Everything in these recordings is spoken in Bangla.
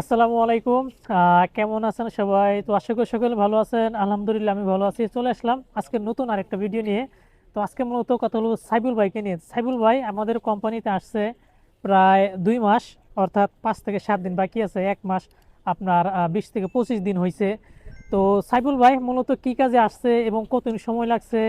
আসসালামু আলাইকুম। কেমন আছেন সবাই? তো আশা করি সকলে ভালো আছেন। আলহামদুলিল্লাহ, আমি ভালো আছি। চলে আসলাম আজকে নতুন আরেকটা ভিডিও নিয়ে। তো আজকে মূলত কথা হলো সাইবুল ভাইকে নিয়ে। সাইবুল ভাই আমাদের কোম্পানিতে আসছে প্রায় দুই মাস, অর্থাৎ পাঁচ থেকে সাত দিন বাকি আছে। এক মাস আপনার বিশ থেকে পঁচিশ দিন হয়েছে তো সাইবুল ভাই মূলত কি কাজে আসছে এবং কতদিন সময় লাগছে?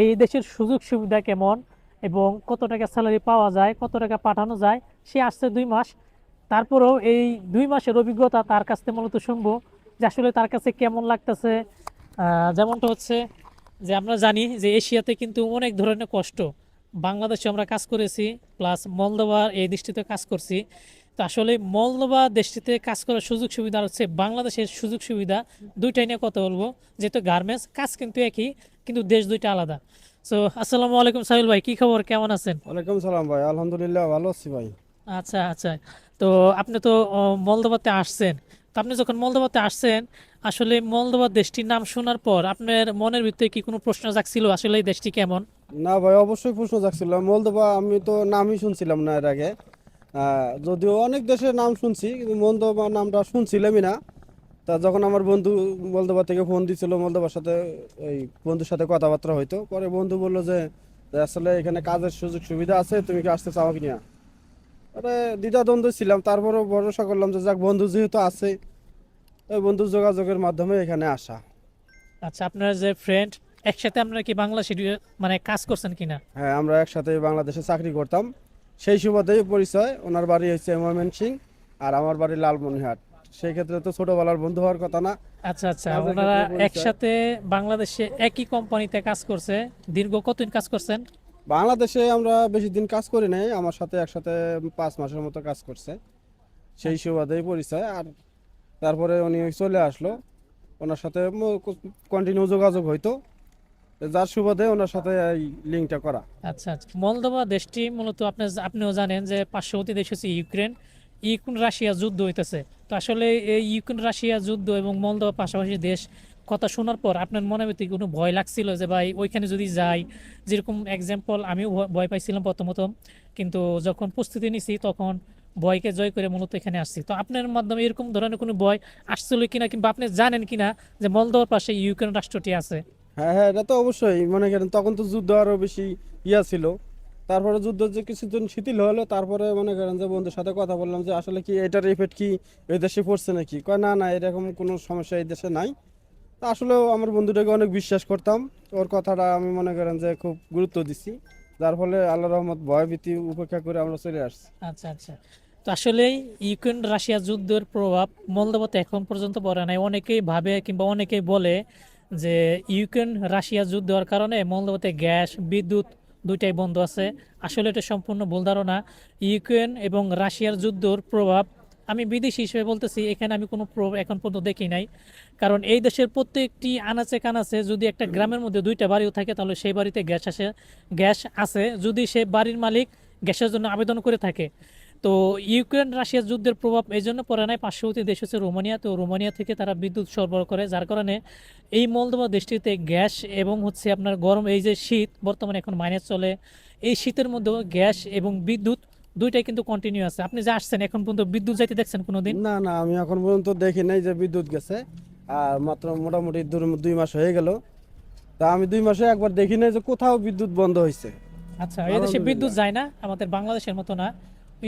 এই দেশের সুযোগ সুবিধা কেমন এবং কত টাকা স্যালারি পাওয়া যায়, কত টাকা পাঠানো যায়? সে আসছে দুই মাস। তারপরেও এই দুই মাসের অভিজ্ঞতা তার কাছ থেকে মূলত শুনব যে আসলে তার কাছে কেমন লাগতেছে। যেমনটা হচ্ছে যে আমরা জানি যে এশিয়াতে কিন্তু অনেক ধরনের কষ্ট। বাংলাদেশে আমরা কাজ করেছি প্লাস মলদোবার এই দেশটিতে কাজ করছি। তো আসলে মলদোবা দেশটিতে কাজ করার সুযোগ সুবিধা হচ্ছে বাংলাদেশের সুযোগ সুবিধা দুইটাই নিয়ে কথা বলব। যেহেতু গার্মেন্টস কাজ কিন্তু একই কিন্তু দেশ দুইটা আলাদা। সো আসসালামু আলাইকুম সাহিল ভাই কি খবর? কেমন আছেন? ওয়ালাইকুম সালাম ভাই আলহামদুলিল্লাহ ভালো আছি ভাই। আচ্ছা আচ্ছা। তো আপনি তো মলদোবাতে আসছেন। তো আপনি যখন মলদোবাতে আসছেন, আসলে মলদোবা দেশটির নাম শোনার পর আপনার মনের ভিতরে কি কোনো প্রশ্ন জাগছিল? আসলে এই দেশটি কেমন? না ভাই, অবশ্যই প্রশ্ন জাগছিল। মলদোবা আমি তো নামই শুনছিলাম না এর আগে। যদিও অনেক দেশের নাম শুনছি, কিন্তু মলদোবা নামটা শুনছিলামই না। তা যখন আমার বন্ধু মলদোবা থেকে ফোন দিছিল মলদোবার সাথে, এই বন্ধুর সাথে কথাবার্তা হইতো। পরে বন্ধু বলল যে, আসলে এখানে কাজের সুযোগ সুবিধা আছে, তুমি কি আসতে চাও কিনা? আরে দ্বিধাদ্বন্দ্ব ছিলাম তারপরও ভরসা করলাম যে যাক বন্ধু যেহেতু আছে ওই বন্ধুর যোগাযোগের মাধ্যমে এখানে আসা। আচ্ছা আপনার যে ফ্রেন্ড একসাথে আপনারা কি বাংলা বাংলাদেশে মানে কাজ করছেন কিনা? হ্যাঁ আমরা একসাথে বাংলাদেশে চাকরি করতাম। সেই সুবাদেই পরিচয় ওনার বাড়ি হচ্ছে ময়মন সিং আর আমার বাড়ি লালমনিরহাট। সেই ক্ষেত্রে তো ছোটবেলার বন্ধু হওয়ার কথা না। আচ্ছা আচ্ছা ওনারা একসাথে বাংলাদেশে একই কোম্পানিতে কাজ করছে দীর্ঘ কতদিন কাজ করছেন? বাংলাদেশে আমরা বেশি দিন কাজ করি নাই, আমার সাথে একসাথে পাঁচ মাসের মতো কাজ করছে। সেই সুবাদেই পরিচয়, আর তারপরে উনি চলে আসলো। ওনার সাথে কন্টিনিউ যোগাযোগ হইতো। যার সুবাদে ওনার সাথে এই লিঙ্কটা করা। আচ্ছা আচ্ছা। মলদোবা দেশটি মূলত আপনি আপনিও জানেন যে পার্শ্ববর্তী দেশ হচ্ছে ইউক্রেন। ইউক্রেন রাশিয়া যুদ্ধ হইতেছে। তো আসলে এই ইউক্রেন রাশিয়া যুদ্ধ এবং মলদোবা পাশাপাশি দেশ কথা শোনার পর আপনার মনে ভিতরে কোনো ভয় লাগছিল যে, ভাই, ওইখানে যদি যাই? যেরকম এক্সাম্পল আমিও ভয়- পাইছিলাম প্রথমত। কিন্তু যখন প্রস্তুতি নিছি, তখন ভয়কে জয় করে মূলত এখানে আসছি। তো আপনার মাধ্যমে এরকম ধরনের কোনো ভয় আসছিল কিনা কিংবা আপনি জানেন কিনা যে মলদোবার পাশে ইউক্রেন রাষ্ট্রটি আছে? হ্যাঁ হ্যাঁ এটা তো অবশ্যই। মনে করেন তখন তো যুদ্ধ আরও বেশি ইয়া ছিল। তারপরে যুদ্ধ যে কিছুদিন শিথিল হলো, তারপরে মনে করেন যে, বন্ধুর সাথে কথা বললাম যে, আসলে কি এটার এফেক্ট কি এই দেশে পড়ছে নাকি? কয়, না না, এরকম কোনো সমস্যা এই দেশে নাই। তা আসলেও আমার বন্ধুটাকে অনেক বিশ্বাস করতাম। ওর কথাটা আমি মনে করেন যে খুব গুরুত্ব দিছি। যার ফলে আল্লাহ রহমত, ভয় ভীতি উপেক্ষা করে আমরা চলে আসছি। আচ্ছা আচ্ছা। তো আসলে ইউক্রেন রাশিয়া যুদ্ধের প্রভাব মলদোবাতে এখন পর্যন্ত পড়ে নাই। অনেকেই ভাবে কিংবা অনেকেই বলে যে ইউক্রেন রাশিয়া যুদ্ধ হওয়ার কারণে মলদোবাতে গ্যাস, বিদ্যুৎ দুইটাই বন্ধ আছে। আসলে এটা সম্পূর্ণ ভুল ধারণা। ইউক্রেন এবং রাশিয়ার যুদ্ধর প্রভাব আমি বিদেশি হিসেবে বলতেছি, এখানে আমি কোনো প্রভাব এখন পর্যন্ত দেখি নাই। কারণ এই দেশের প্রত্যেকটি আনাচে কানাচে যদি একটা গ্রামের মধ্যে দুইটা বাড়িও থাকে, তাহলে সেই বাড়িতে গ্যাস আসে, গ্যাস আছে যদি সে বাড়ির মালিক গ্যাসের জন্য আবেদন করে থাকে। তো ইউক্রেন রাশিয়া যুদ্ধের প্রভাব এই জন্য পড়ে নাই। পার্শ্ববর্তী দেশ হচ্ছে রোমানিয়া। তো রোমানিয়া থেকে তারা বিদ্যুৎ সরবরাহ করে, যার কারণে এই মলদোবা দেশটিতে গ্যাস এবং হচ্ছে আপনার গরম, এই যে শীত বর্তমানে এখন মাইনাস চলে, এই শীতের মধ্যেও গ্যাস এবং বিদ্যুৎ দুইটাই কিন্তু কন্টিনিউ আছে। আপনি যে আসছেন এখন পর্যন্ত বিদ্যুৎ যাইতে দেখছেন কোনোদিন? না না আমি এখন পর্যন্ত দেখি নাই যে বিদ্যুৎ গেছে। আর মাত্র মোটামুটি দুই মাস হয়ে গেল। তা আমি দুই মাসে একবার দেখি নাই যে কোথাও বিদ্যুৎ বন্ধ হয়েছে আচ্ছা এই দেশে বিদ্যুৎ যায় না আমাদের বাংলাদেশের মতো না।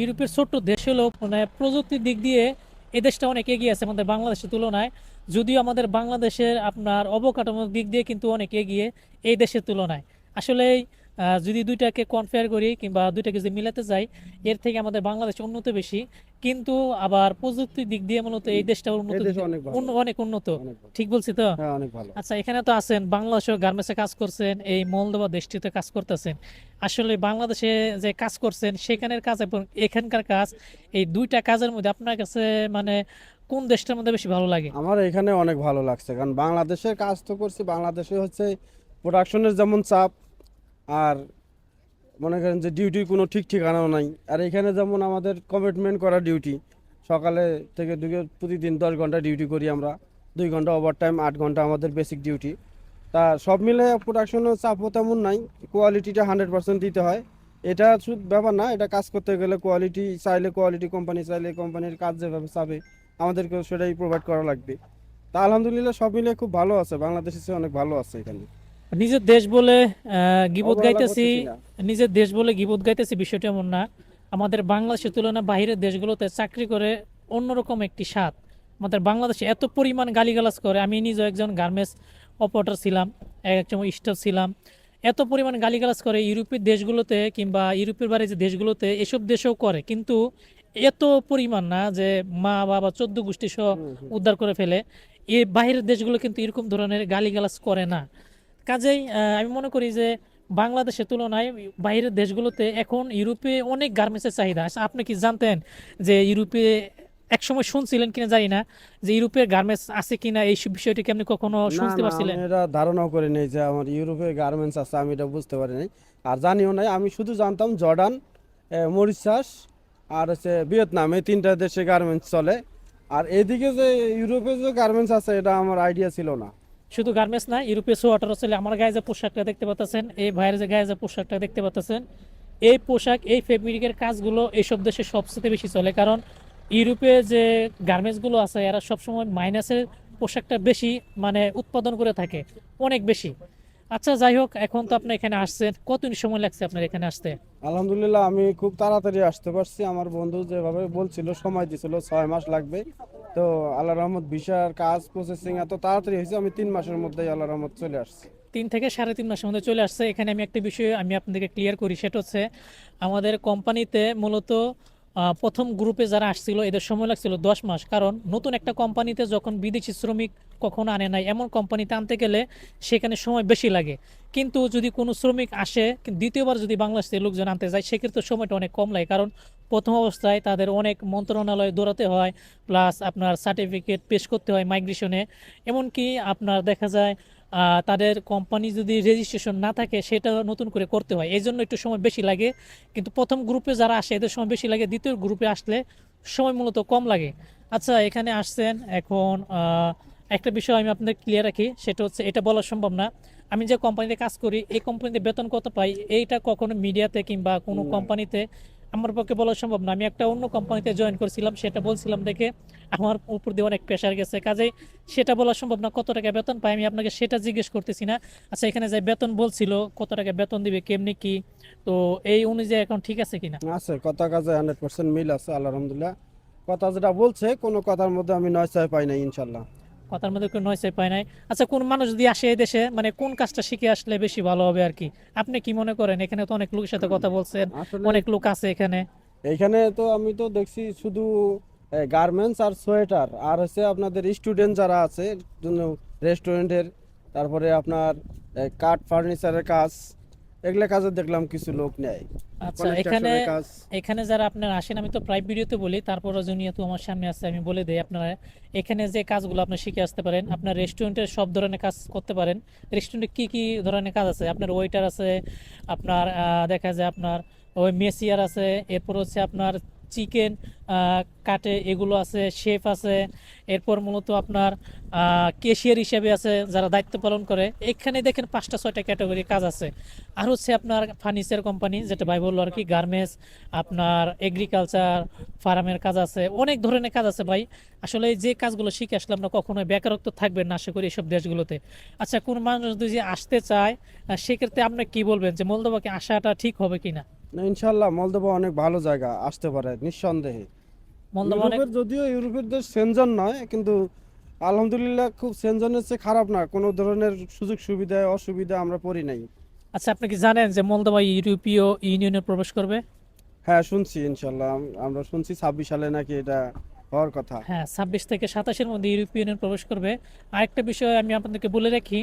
ইউরোপের ছোট্ট দেশ হলো মানে প্রযুক্তির দিক দিয়ে এই দেশটা অনেক এগিয়ে আছে আমাদের বাংলাদেশের তুলনায়। যদিও আমাদের বাংলাদেশের আপনার অবকাঠামোর দিক দিয়ে কিন্তু অনেক এগিয়ে এই দেশের তুলনায়। আসলে যদি দুইটাকে কনফেয়ার করি কিংবা দুইটাকে যদি মিলাতে যাই এর থেকে আমাদের বাংলাদেশ উন্নত বেশি। কিন্তু আবার প্রযুক্তির দিক দিয়ে মূলত এই দেশটা উন্নত অনেক উন্নত। ঠিক বলছি তো? হ্যাঁ আচ্ছা এখানে তো আছেন বাংলাদেশে গার্মেন্টসে কাজ করছেন এই মলদোবা দেশটিতে কাজ করতেছেন। আসলে বাংলাদেশে যে কাজ করছেন সেখানের কাজ এবং এখানকার কাজ এই দুইটা কাজের মধ্যে আপনার কাছে মানে কোন দেশটার মধ্যে বেশি ভালো লাগে? আমার এখানে অনেক ভালো লাগছে কারণ বাংলাদেশের কাজ তো করছি বাংলাদেশে হচ্ছে প্রোডাকশনের যেমন চাপ আর মনে করেন যে ডিউটির কোনো ঠিক ঠিকানাও নাই। আর এখানে যেমন আমাদের কমিটমেন্ট করা ডিউটি সকালে থেকে দুগে প্রতিদিন দশ ঘণ্টা ডিউটি করি আমরা। দুই ঘণ্টা ওভার টাইম আট ঘণ্টা আমাদের বেসিক ডিউটি তা সব মিলে প্রোডাকশনের চাপও তেমন নাই কোয়ালিটিটা হান্ড্রেড পার্সেন্ট দিতে হয়। এটা শুধু ব্যাপার না, এটা কাজ করতে গেলে কোয়ালিটি চাইলে কোয়ালিটি কোম্পানি চাইলে কোম্পানির কাজ যেভাবে চাবে আমাদেরকে সেটাই প্রোভাইড করা লাগবে। তা আলহামদুলিল্লাহ সব মিলে খুব ভালো আছে, বাংলাদেশের চেয়ে অনেক ভালো আছে এখানে। নিজের দেশ বলে গিবত গাইতেছি নিজের দেশ বলে গিবত গাইতেছি বিষয়টা এমন না। আমাদের বাংলাদেশের তুলনায় বাইরের দেশগুলোতে চাকরি করে অন্যরকম একটি স্বাদ। আমাদের বাংলাদেশে এত পরিমাণ গালিগালাজ করে আমি নিজে একজন গার্মেন্টস অপারেটর ছিলাম একজন স্টাফ ছিলাম। এত পরিমাণ গালিগালাজ করে ইউরোপের দেশগুলোতে কিংবা ইউরোপের বাইরে যে দেশগুলোতে এসব দেশেও করে কিন্তু এত পরিমাণ না যে মা বাবা চোদ্দ গোষ্ঠী সহ উদ্ধার করে ফেলে। এই বাইরের দেশগুলো কিন্তু এরকম ধরনের গালিগালাজ করে না। কাজেই আমি মনে করি যে বাংলাদেশের তুলনায় বাইরের দেশগুলোতে এখন ইউরোপে অনেক গার্মেন্টসের চাহিদা। আচ্ছা, আপনি কি জানতেন যে ইউরোপে একসময় শুনছিলেন কিনা জানি না যে ইউরোপের গার্মেন্টস আছে কিনা? এই বিষয়টি কি আপনি কখনো শুনতে পারছিলেন? এটা ধারণাও করে নেই যে আমার ইউরোপে গার্মেন্টস আছে আমি এটা বুঝতে পারি নাই। আর জানিও নাই আমি শুধু জানতাম জর্ডান মরিশাস আর হচ্ছে ভিয়েতনাম এই তিনটা দেশে গার্মেন্টস চলে। আর এদিকে যে ইউরোপে যে গার্মেন্টস আছে এটা আমার আইডিয়া ছিল না। শুধু গার্মেন্টস না, ইউরোপীয় সোয়াটার চলে আমার গায়ে যে পোশাকটা দেখতে পাচ্ছেন এই ভাইয়ের যে গায়ে যে পোশাকটা দেখতে পাচ্ছেন এই পোশাক, এই ফেব্রিকের কাজগুলো এইসব দেশে সবচেয়ে বেশি চলে। কারণ ইউরোপে যে গার্মেন্টসগুলো আছে, এরা সবসময় মাইনাসের পোশাকটা বেশি মানে উৎপাদন করে থাকে, অনেক বেশি। আচ্ছা যাই হোক এখন তো আপনি এখানে আসছেন। কতদিন সময় লাগছে আপনার এখানে আসতে? আলহামদুলিল্লাহ আমি খুব তাড়াতাড়ি আসতে পারছি। আমার বন্ধু যেভাবে বলছিল সময় দিছিল ছয় মাস লাগবে। তো আল্লাহ রহমত ভিসার কাজ প্রসেসিং এত তাড়াতাড়ি হয়েছে আমি তিন মাসের মধ্যেই আল্লাহ রহমত চলে আসছি। তিন থেকে সাড়ে তিন মাসের মধ্যে চলে আসছে। এখানে আমি একটা বিষয় আমি আপনাদেরকে ক্লিয়ার করি সেটা হচ্ছে আমাদের কোম্পানিতে মূলত প্রথম গ্রুপে যারা আসছিল, এদের সময় লাগছিল দশ মাস। কারণ নতুন একটা কোম্পানিতে যখন বিদেশি শ্রমিক কখনো আনে নাই, এমন কোম্পানিতে আনতে গেলে সেখানে সময় বেশি লাগে। কিন্তু যদি কোনো শ্রমিক আসে, দ্বিতীয়বার যদি বাংলাদেশ থেকে লোকজন আনতে যায়, সেক্ষেত্রে সময়টা অনেক কম লাগে। কারণ প্রথম অবস্থায় তাদের অনেক মন্ত্রণালয়ে দৌড়াতে হয়, প্লাস আপনার সার্টিফিকেট পেশ করতে হয় মাইগ্রেশনে। এমনকি আপনার দেখা যায় তাদের কোম্পানি যদি রেজিস্ট্রেশন না থাকে সেটা নতুন করে করতে হয়। এই জন্য একটু সময় বেশি লাগে। কিন্তু প্রথম গ্রুপে যারা আসে এদের সময় বেশি লাগে। দ্বিতীয় গ্রুপে আসলে সময় মূলত কম লাগে। আচ্ছা এখানে আসছেন এখন একটা বিষয় আমি আপনাদের ক্লিয়ার রাখি। সেটা হচ্ছে এটা বলা সম্ভব না। আমি যে কোম্পানিতে কাজ করি এই কোম্পানিতে বেতন কত পাই এইটা কখনো মিডিয়াতে কিংবা কোনো কোম্পানিতে আমার পক্ষে বলা সম্ভব না। আমি একটা অন্য কোম্পানিতে জয়েন করেছিলাম, সেটা বলছিলাম, দেখে আমার উপর দিয়ে অনেক প্রেশার গেছে। কাজেই সেটা বলা সম্ভব না, কত টাকা বেতন পাই আমি আপনাকে সেটা জিজ্ঞেস করতেছি না। আচ্ছা এখানে যে বেতন বলছিল, কত টাকা বেতন দিবে, কেমনি কি? তো এই অনুযায়ী এখন ঠিক আছে কিনা? আছে, কথা কাজে হান্ড্রেড পার্সেন্ট মিল আছে আল্লাহ আলহামদুলিল্লাহ। কথা যেটা বলছে, কোনো কথার মধ্যে আমি নয় পাই নাই, ইনশাল্লাহ। কথার মধ্যে কোনো নয় পায় নাই। আচ্ছা কোন মানুষ যদি আসে এই দেশে মানে কোন কাজটা শিখে আসলে বেশি ভালো হবে আর কি? আপনি কি মনে করেন? এখানে তো অনেক লোকের সাথে কথা বলছেন অনেক লোক আছে এখানে। এখানে তো আমি তো দেখছি শুধু গার্মেন্টস আর সোয়েটার। আর হচ্ছে আপনাদের স্টুডেন্ট যারা আছে রেস্টুরেন্টের তারপরে আপনার কাঠ ফার্নিচারের কাজ এগুলা কাজে দেখলাম কিছু লোক নেয় আচ্ছা এখানে এখানে যারা আপনারা আসেন আমি তো প্রায় ভিডিওতে বলি তারপরও যেহেতু আমার সামনে আছে আমি বলে দেই আপনারা এখানে যে কাজগুলো আপনি শিখে আসতে পারেন আপনার রেস্টুরেন্টের সব ধরনের কাজ করতে পারেন। রেস্টুরেন্টে কি কি ধরনের কাজ আছে? আপনার ওয়েটার আছে আপনার দেখা যায় আপনার ওই মেসিয়ার আছে এরপর হচ্ছে আপনার চিকেন কাটে, এগুলো আছে শেফ আছে, এরপর মূলত আপনার কেশিয়ার হিসেবে আছে যারা দায়িত্ব পালন করে। এখানে দেখেন পাঁচটা, ছয়টা ক্যাটাগরি কাজ আছে। আর হচ্ছে আপনার ফার্নিচার কোম্পানি যেটা ভাই বলল আর কি গার্মেন্টস আপনার এগ্রিকালচার ফার্মের কাজ আছে, অনেক ধরনের কাজ আছে ভাই। আসলে যে কাজগুলো শিখে আসলে আমরা কখনোই বেকারত্ব থাকবেন না, আশা করি এসব দেশগুলোতে। আচ্ছা কোন মানুষ যদি আসতে চায় সেক্ষেত্রে আপনি কি বলবেন? যে মলদোবাকে আসাটা ঠিক হবে কিনা? না ইনশাল্লাহ মলদোবা অনেক ভালো জায়গা আসতে পারে নিঃসন্দেহে। অনেক ইউরোপের যদিও ইউরোপের দেশ সেনজন নয় কিন্তু আলহামদুলিল্লাহ খুব সেনজনের চেয়ে খারাপ না কোনো ধরনের সুযোগ সুবিধা অসুবিধা আমরা পড়ি নাই। আচ্ছা আপনি কি জানেন যে মলদোবা ইউরোপীয় ইউনিয়নে প্রবেশ করবে? হ্যাঁ শুনছি ইনশাল্লাহ আমরা শুনছি ছাব্বিশ সালে নাকি এটা হওয়ার কথা। হ্যাঁ ছাব্বিশ থেকে সাতাশের মধ্যে ইউরোপীয় ইউনিয়ন প্রবেশ করবে। আরেকটা বিষয় আমি আপনাদেরকে বলে রাখি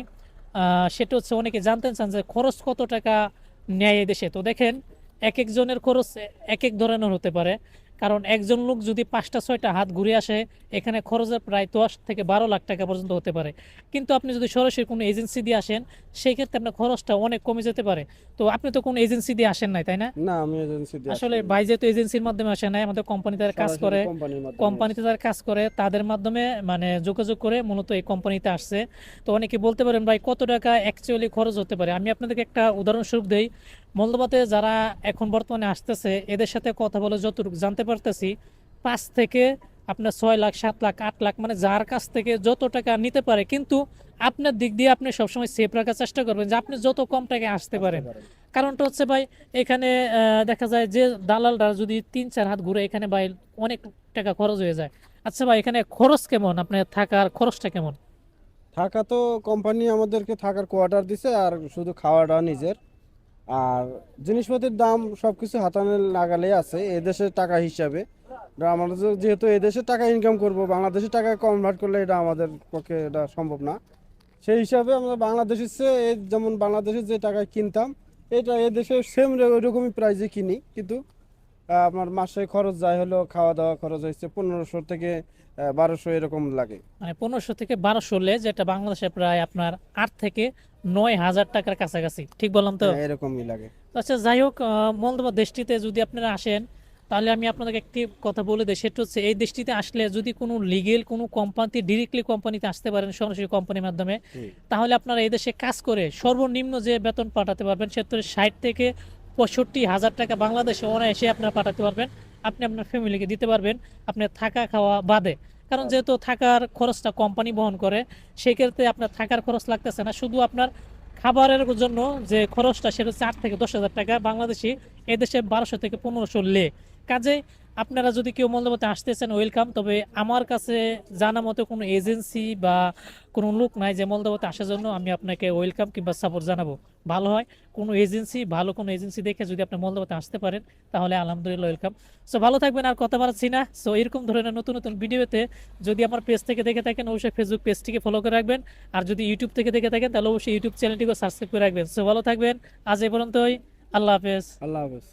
সেটা হচ্ছে অনেকে জানতে চান যে খরচ কত টাকা নেয় এদেশে তো দেখেন এক একজনের খরচ এক এক ধরনের হতে পারে। কারণ একজন লোক যদি পাঁচটা ছয়টা হাত ঘুরে আসে এখানে খরচের প্রায় দশ থেকে বারো লাখ টাকা পর্যন্ত হতে পারে। কিন্তু আপনি যদি সরাসরি কোনো এজেন্সি দিয়ে আসেন সেই ক্ষেত্রে আপনার খরচটা অনেক কমে যেতে পারে। তো আপনি তো কোনো এজেন্সি দিয়ে আসেন নাই তাই না? না আমি এজেন্সি আসলে ভাই যেহেতু এজেন্সির মাধ্যমে আসে নাই আমাদের কোম্পানি তারা কাজ করে কোম্পানিতে যারা কাজ করে তাদের মাধ্যমে মানে যোগাযোগ করে মূলত এই কোম্পানিতে আসছে। তো অনেকে বলতে পারেন ভাই কত টাকা অ্যাকচুয়ালি খরচ হতে পারে? আমি আপনাদেরকে একটা উদাহরণস্বরূপ দেই। মলদোবাতে যারা এখন বর্তমানে আসতেছে এদের সাথে কথা বলে যতটুকু জানতে পারতেছি পাঁচ থেকে আপনার ছয় লাখ সাত লাখ আট লাখ মানে যার কাছ থেকে যত টাকা নিতে পারে কিন্তু আপনার দিক দিয়ে আপনি সবসময় সেফ রাখার চেষ্টা করবেন যে আপনি যত কম টাকায় আসতে পারেন। কারণটা হচ্ছে ভাই এখানে দেখা যায় যে দালালরা যদি তিন চার হাত ঘুরে এখানে ভাই অনেক টাকা খরচ হয়ে যায়। আচ্ছা ভাই এখানে খরচ কেমন? আপনার থাকার খরচটা কেমন? থাকা তো কোম্পানি আমাদেরকে থাকার কোয়ার্টার দিছে আর শুধু খাওয়াটা নিজের। আর জিনিসপত্রের দাম সব কিছু হাতানে লাগালে আছে এদেশের টাকা হিসাবে। আমরা যেহেতু এদেশের টাকা ইনকাম করব, বাংলাদেশের টাকা কনভার্ট করলে এটা আমাদের পক্ষে এটা সম্ভব না। সেই হিসাবে আমরা বাংলাদেশের চেয়ে যেমন বাংলাদেশের যে টাকায় কিনতাম, এটা এদেশে সেম ওইরকমই প্রাইসে কিনি। কিন্তু আপনার মাসে খরচ যায় হলো খাওয়া দাওয়া খরচ হয়েছে পনেরোশো থেকে বারোশো এরকম লাগে। মানে পনেরোশো থেকে বারোশো লে যেটা বাংলাদেশে প্রায় আপনার আট থেকে নয় হাজার টাকার কাছাকাছি। ঠিক বললাম তো? হ্যাঁ, এরকমই লাগে। আচ্ছা যাই হোক আহ, মলদোভা দেশটিতে যদি আপনারা আসেন তাহলে আমি আপনাদেরকে একটি কথা বলে দিই সেটা হচ্ছে এই দেশটিতে আসলে যদি কোনো লিগেল কোনো কোম্পানি ডিরেক্টলি কোম্পানিতে আসতে পারেন সরাসরি কোম্পানির মাধ্যমে তাহলে আপনারা এই দেশে কাজ করে সর্বনিম্ন যে বেতন পাঠাতে পারবেন সেটা ষাট থেকে পঁয়ষট্টি হাজার টাকা বাংলাদেশে অনায়াসে আপনার পাঠাতে পারবেন। আপনি আপনার ফ্যামিলিকে দিতে পারবেন আপনার থাকা খাওয়া বাদে। কারণ যেহেতু থাকার খরচটা কোম্পানি বহন করে, সেক্ষেত্রে আপনার থাকার খরচ লাগতেছে না। শুধু আপনার খাবারের জন্য যে খরচটা, সেটা হচ্ছে আট থেকে দশ হাজার টাকা বাংলাদেশি, এদেশে বারোশো থেকে পনেরোশো লে। কাজে আপনারা যদি কেউ মন্দবতে আসতেছেন ওয়েলকাম তবে আমার কাছে জানা মতো কোনো এজেন্সি বা কোনো লোক নাই যে মলদোবাতে আসার জন্য আমি আপনাকে ওয়েলকাম কিংবা সাপোর্ট জানাব। ভালো হয়। কোনো এজেন্সি, ভালো কোনো এজেন্সি দেখে যদি আপনি মলদোবাতে আসতে পারেন, তাহলে আলহামদুলিল্লাহ ওয়েলকাম সো ভালো থাকবেন, আর কথা বাড়াচ্ছি না। সো এরকম ধরনের নতুন নতুন ভিডিওতে যদি আমার পেজ থেকে দেখে থাকেন, অবশ্যই ফেসবুক পেজটিকে ফলো করে রাখবেন। আর যদি ইউটিউব থেকে দেখে থাকেন, তাহলে অবশ্যই ইউটিউব চ্যানেলটিকে সাবস্ক্রাইব করে রাখবেন। সো ভালো থাকবেন। আজ এই পর্যন্তই। আল্লাহ হাফেজ। আল্লাহ হাফেজ।